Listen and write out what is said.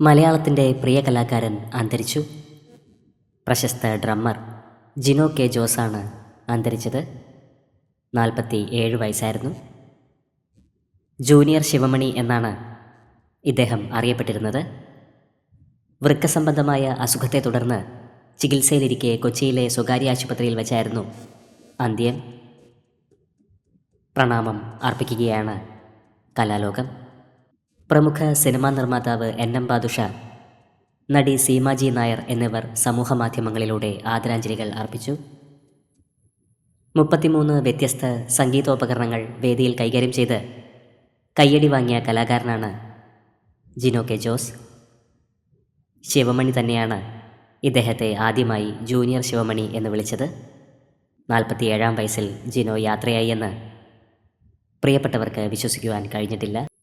മലയാളത്തിന്റെ പ്രിയ കലാകാരൻ അന്തരിച്ചു. പ്രശസ്ത ഡ്രമ്മർ ജിനോ കെ ജോസാണ് അന്തരിച്ചത്. നാൽപ്പത്തി ഏഴ് വയസ്സായിരുന്നു. ജൂനിയർ ശിവമണി എന്നാണ് ഇദ്ദേഹം അറിയപ്പെട്ടിരുന്നത്. വൃക്കസംബന്ധമായ അസുഖത്തെ തുടർന്ന് ചികിത്സയിലിരിക്കെ കൊച്ചിയിലെ സ്വകാര്യ ആശുപത്രിയിൽ വെച്ചായിരുന്നു അന്ത്യം. പ്രണാമം അർപ്പിക്കുകയാണ് കലാലോകം. പ്രമുഖ സിനിമാ നിർമ്മാതാവ് എൻ എം ബാദുഷ നടി സീമാജി നായർ എന്നിവർ സമൂഹമാധ്യമങ്ങളിലൂടെ ആദരാഞ്ജലികൾ അർപ്പിച്ചു. മുപ്പത്തിമൂന്ന് വ്യത്യസ്ത സംഗീതോപകരണങ്ങൾ വേദിയിൽ കൈകാര്യം ചെയ്ത് കയ്യടി വാങ്ങിയ കലാകാരനാണ് ജിനോ കെ ജോസ്. ശിവമണി തന്നെയാണ് ഇദ്ദേഹത്തെ ആദ്യമായി ജൂനിയർ ശിവമണി എന്ന് വിളിച്ചത്. നാൽപ്പത്തിയേഴാം വയസ്സിൽ ജിനോ യാത്രയായി എന്ന് പ്രിയപ്പെട്ടവർക്ക് വിശ്വസിക്കുവാൻ കഴിഞ്ഞിട്ടില്ല.